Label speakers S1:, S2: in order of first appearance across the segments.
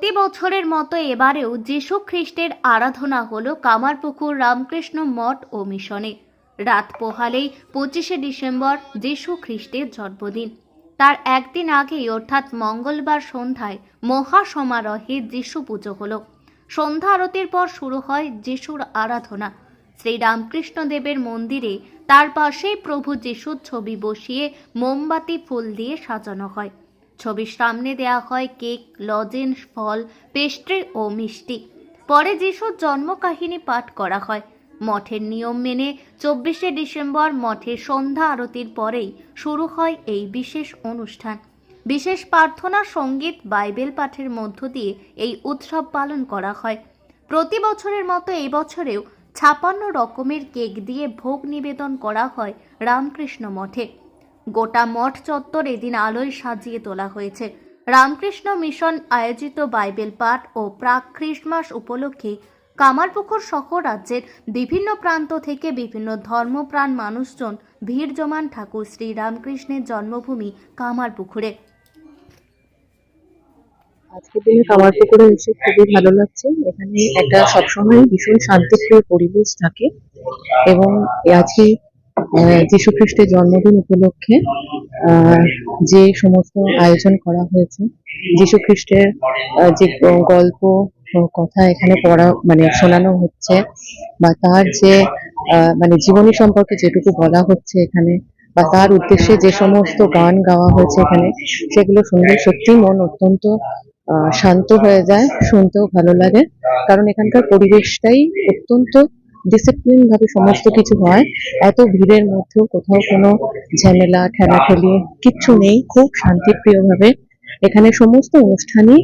S1: প্রতি বছরের মতো এবারেও যীশু খ্রিস্টের আরাধনা হলো কামারপুকুর রামকৃষ্ণ মঠ ও মিশনে। রাত পোহালেই পঁচিশে ডিসেম্বর যীশু খ্রিস্টের জন্মদিন। তার একদিন আগেই অর্থাৎ মঙ্গলবার সন্ধ্যায় মহা সমারোহে যীশু পুজো হলো। সন্ধ্যা আরতির পর শুরু হয় যিশুর আরাধনা। শ্রী রামকৃষ্ণদেবের মন্দিরে তার পাশেই প্রভু যিশুর ছবি বসিয়ে মোমবাতি ফুল দিয়ে সাজানো হয়। ছবির সামনে দেয়া হয় কেক, লজেন্স, ফল, পেস্ট্রি ও মিষ্টি। পরে যিশুর জন্মকাহিনী পাঠ করা হয়, মঠের নিয়ম মেনে চব্বিশে ডিসেম্বর মঠের সন্ধ্যা আরতির পরেই শুরু হয় এই বিশেষ অনুষ্ঠান। বিশেষ প্রার্থনা, সংগীত, বাইবেল পাঠের মধ্য দিয়ে এই উৎসব পালন করা হয়। প্রতি বছরের মতো এই বছরেও ছাপান্ন রকমের কেক দিয়ে ভোগ নিবেদন করা হয় রামকৃষ্ণ মঠে। গোটা মঠ চত্বর এদিন আলোয় সাজিয়ে তোলা হয়েছে। রামকৃষ্ণ মিশন আয়োজিত বাইবেল পাঠ ও প্রাক খ্রিস্টমাস উপলক্ষে কামারপুকুর সহ রাজ্যের বিভিন্ন প্রান্ত থেকে বিভিন্ন ধর্মপ্রাণ মানুষজন, ভিড় জমান ঠাকুর শ্রী রামকৃষ্ণের জন্মভূমি কামারপুকুরে।
S2: আজকের দিনে কামারপুকুরে এসে খুবই ভালো লাগছে। এখানে একটা সবসময় ভীষণ শান্তিপ্রিয় পরিবেশ থাকে এবং আজকে যীশু খ্রিস্টের জন্মদিন উপলক্ষে আহ, যে সমস্ত আয়োজন করা হয়েছে যীশু খ্রিস্টের যে গল্প কথা এখানে পড়া মানে শোনানো হচ্ছে বা তার যে মানে জীবনী সম্পর্কে যেটুকু বলা হচ্ছে এখানে বা তার উদ্দেশ্যে যে সমস্ত গান গাওয়া হয়েছে এখানে সেগুলো শুনলে সত্যি মন অত্যন্ত আহ, শান্ত হয়ে যায় শুনতেও ভালো লাগে। কারণ এখানকার পরিবেশটাই অত্যন্ত ডিসিপ্লিন ভাবে সমস্ত কিছু হয় এত ভিড়ের মধ্যেও কোথাও কোনো ঝামেলা ঠেলাঠেলি কিচ্ছু নেই খুব শান্তিপ্রিয় ভাবে এখানে সমস্ত অনুষ্ঠানই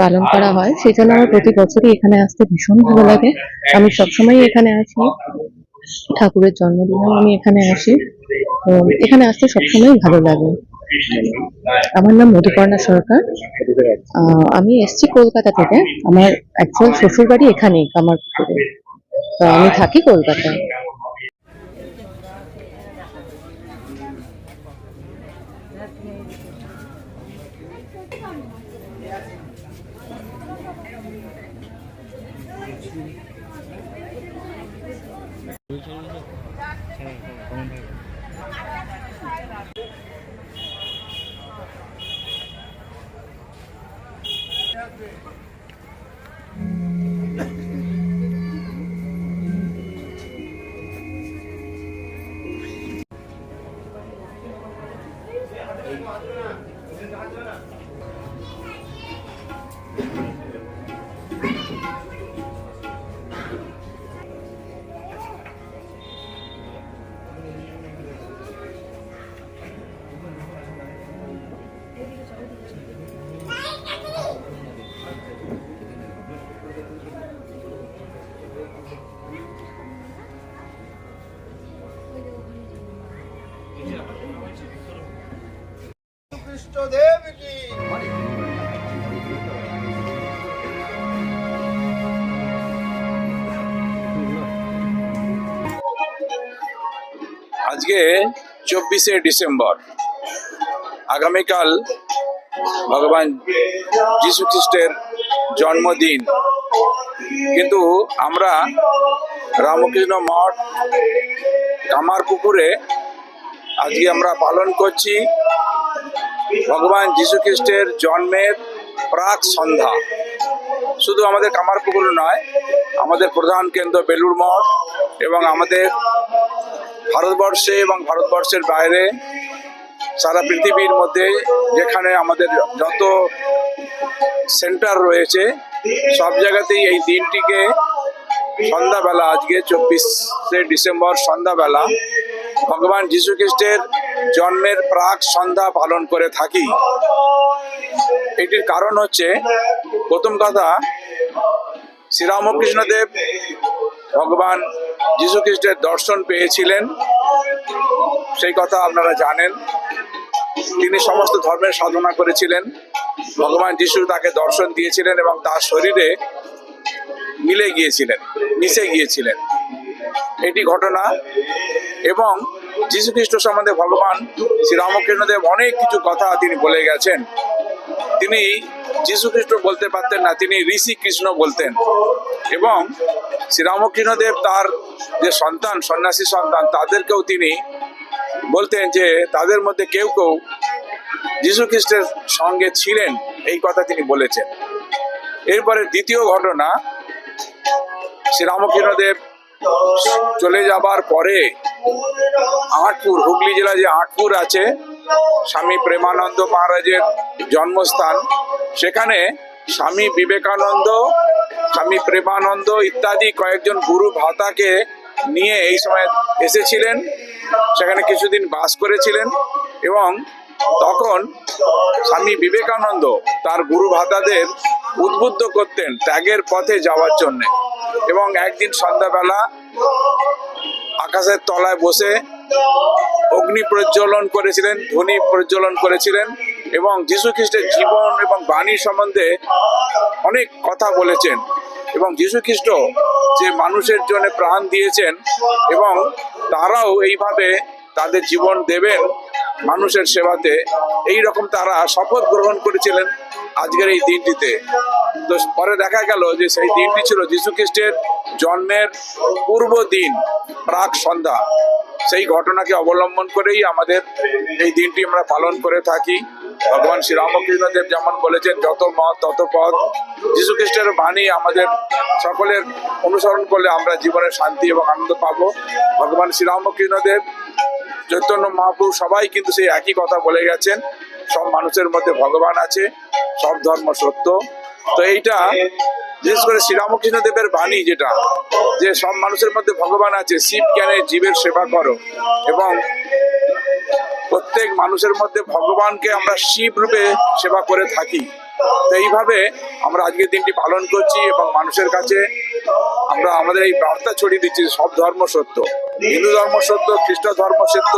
S2: পালন করা হয়। সেই জন্য আমার প্রতি বছরই এখানে আসতে ভীষণ ভালো লাগে। আমি সবসময় এখানে আসি। ঠাকুরের জন্মদিনেও আমি এখানে আসি। এখানে আসতে সবসময় ভালো লাগে। আমার নাম মধুপর্ণা সরকার। আমি এসেছি কলকাতা থেকে। আমার অ্যাকচুয়াল শ্বশুর বাড়ি এখানেই কামারপুকুরে। তো আমি থাকি কলকাতায়।
S3: কৃষ্ণদেব 你拿着了。
S4: আজকে চব্বিশে ডিসেম্বর। আগামীকাল ভগবান যীশু খ্রিস্টের জন্মদিন। কিন্তু আমরা রামকৃষ্ণ মঠ কামারপুকুরে আজকে আমরা পালন করছি ভগবান যীশু খ্রিস্টের জন্মের প্রাক সন্ধ্যা। শুধু আমাদের কামারপুকুর নয়, আমাদের প্রধান কেন্দ্র বেলুড় মঠ এবং আমাদের ভারতবর্ষে এবং ভারতবর্ষের বাইরে সারা পৃথিবীর মধ্যে যেখানে আমাদের যত সেন্টার রয়েছে, সব জায়গাতেই এই দিনটিকে সন্ধ্যাবেলা, আজকে চব্বিশে ডিসেম্বর সন্ধ্যাবেলা ভগবান যীশু খ্রিস্টের জন্মের প্রাক সন্ধ্যা পালন করে থাকি। এটির কারণ হচ্ছে, প্রথম কথা, শ্রীরামকৃষ্ণদেব ভগবান যীশু খ্রিস্টের দর্শন পেয়েছিলেন, সেই কথা আপনারা জানেন। তিনি সমস্ত ধর্মের সাধনা করেছিলেন। ভগবান যিশু তাকে দর্শন দিয়েছিলেন এবং তার শরীরে মিলে গিয়েছিলেন, মিশে গিয়েছিলেন। এটি ঘটনা এবং যীশু খ্রিস্ট সম্বন্ধে ভগবান শ্রী রামকৃষ্ণদেব অনেক কিছু কথা তিনি বলে গেছেন। তিনি যীশু খ্রিস্ট বলতে পারতেন না, তিনি ঋষি কৃষ্ণ বলতেন। এবং শ্রীরামকৃষ্ণদেব তার যে সন্তান, সন্ন্যাসী সন্তান, তাদেরকেও তিনি বলতেন যে তাদের মধ্যে কেউ কেউ যীশু খ্রিস্টের সঙ্গে ছিলেন, এই কথা তিনি বলেছেন। এরপরে দ্বিতীয় ঘটনা, শ্রীরামকৃষ্ণদেব চলে যাবার পরে আটপুর, হুগলি জেলা যে আটপুর আছে, স্বামী প্রেমানন্দ মহারাজের জন্মস্থান সেখানে স্বামী বিবেকানন্দ, স্বামী প্রেমানন্দ ইত্যাদি কয়েকজন গুরু ভাতাকে নিয়ে এই সময় এসেছিলেন। সেখানে কিছুদিন বাস করেছিলেন এবং তখন স্বামী বিবেকানন্দ তার গুরু ভাতাদের উদ্বুদ্ধ করতেন ত্যাগের পথে যাওয়ার জন্য এবং একদিন সন্ধ্যাবেলা আকাশের তলায় বসে অগ্নি প্রজ্বলন করেছিলেন, ধ্বনি প্রজ্বলন করেছিলেন। এবং যীশু খ্রিস্টের জীবন এবং বাণী সম্বন্ধে অনেক কথা বলেছেন। এবং যীশু খ্রিস্ট যে মানুষের জন্য প্রাণ দিয়েছেন এবং তারাও এইভাবে তাদের জীবন দেবেন মানুষের সেবাতে এই রকম তারা শপথ গ্রহণ করেছিলেন আজকের এই দিনটিতে। তো পরে দেখা গেল যে সেই দিনটি ছিল যীশু খ্রিস্টের জন্মের পূর্ব দিন, প্রাক সন্ধ্যা। সেই ঘটনাকে অবলম্বন করেই আমাদের এই দিনটি আমরা পালন করে থাকি। ভগবান শ্রীরামকৃষ্ণদেব যেমন বলেছেন, যত মত, তত পথ। যীশু খ্রিস্টের বাণী আমাদের সকলের অনুসরণ করলে আমরা জীবনে শান্তি এবং আনন্দ পাব। ভগবান শ্রীরামকৃষ্ণদেব চৈতন্য মহাপ্রভু সবাই কিন্তু সেই একই কথা বলে গেছেন, সব মানুষের মধ্যে ভগবান আছে, সব ধর্ম সত্য। তো এইটা বিশেষ করে শ্রীরামকৃষ্ণ দেবের বাণী যেটা, যে সব মানুষের মধ্যে ভগবান আছে, শিব জ্ঞানে জীবের সেবা করো? এবং প্রত্যেক মানুষের মধ্যে ভগবানকে আমরা শিব রূপে সেবা করে থাকি। তো এইভাবে আমরা আজকের দিনটি পালন করছি এবং মানুষের কাছে আমরা আমাদের এই বার্তা ছড়িয়ে দিচ্ছি, সব ধর্ম সত্য। হিন্দু ধর্ম সত্য, খ্রিস্ট ধর্ম সত্য,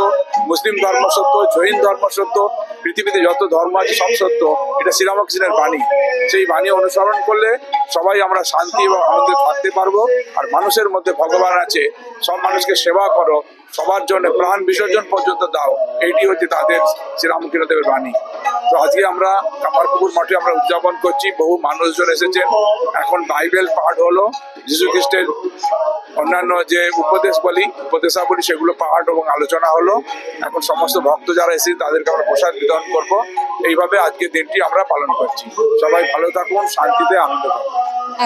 S4: মুসলিম ধর্ম সত্য, জৈন ধর্ম সত্য, পৃথিবীতে যত ধর্ম আছে সব সত্য। এটা শ্রীরামকৃষ্ণের বাণী। সেই বাণী অনুসরণ করলে সবাই আমরা শান্তি এবং আনন্দে থাকতে পারব। আর মানুষের মধ্যে ভগবান আছে, সব মানুষকে সেবা করো, সবার জন্য প্রাণ বিসর্জন পর্যন্ত দাও। এইটি হচ্ছে তাদের শ্রীরামকৃষ্ণদেবের বাণী। তো আজকে আমরা কামারপুকুর মাঠে আমরা উদযাপন করছি। বহু মানুষজন এসেছেন। এখন বাইবেল পাঠ হলো। যীশু খ্রিস্টের অন্যান্য যে উপদেশ বলি উপদেশাবলী, সেগুলো পাঠ এবং আলোচনা হলো। এখন সমস্ত ভক্ত যারা এসেছে তাদেরকে আমরা প্রসাদ বিতরণ করব। এইভাবে আজকের দিনটি আমরা পালন করছি। সবাই ভালো থাকুন, শান্তিতে আনন্দ থাকুন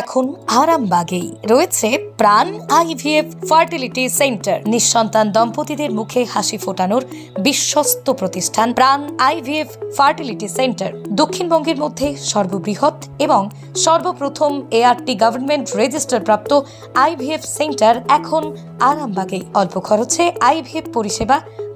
S3: এখন আরামবাগেই রয়েছে প্রাণ আইভিএফ ফার্টিলিটি সেন্টার। নিঃসন্তান দম্পতিদের মুখে হাসি ফোটানোর বিশ্বস্ত প্রতিষ্ঠান প্রাণ আইভিএফ ফার্টিলিটি সেন্টার। দক্ষিণবঙ্গের মধ্যে সর্ববৃহৎ এবং সর্বপ্রথম এআরটি গভর্নমেন্ট রেজিস্টার প্রাপ্ত আইভিএফ সেন্টার এখন আরামবাগেই। অল্প খরচে আইভিএফ পরিষেবা